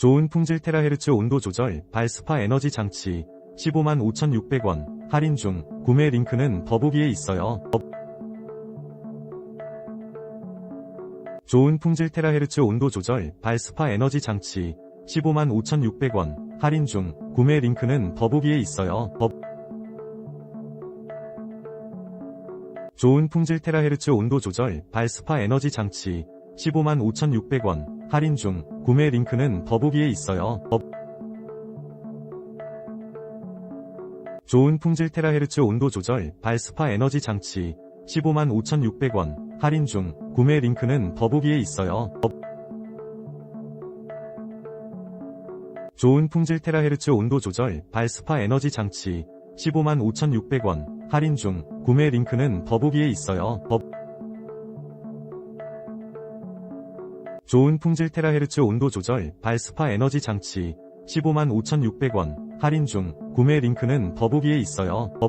좋은 품질 테라헤르츠 온도 조절 발스파 에너지 장치 15만 5,600원 할인 중 구매 링크는 더보기에 있어요. 더- 좋은 품질 테라헤르츠 온도 조절 발스파 에너지 장치 15만 5,600원 할인 중 구매 링크는 더보기에 있어요. 더- 좋은 품질 테라헤르츠 온도 조절 발스파 에너지 장치 15만 5,600원 할인 중 구매 링크는 더보기에 있어요. 더- 좋은 품질 테라헤르츠 온도 조절 발스파 에너지 장치 15만 5,600원 할인 중 구매 링크는 더보기에 있어요. 더- 좋은 품질 테라헤르츠 온도 조절 발스파 에너지 장치 15만 5,600원 할인 중 구매 링크는 더보기에 있어요. 좋은 품질 테라헤르츠 온도 조절 발스파 에너지 장치 15만 5,600원 할인 중 구매 링크는 더보기에 있어요. 더-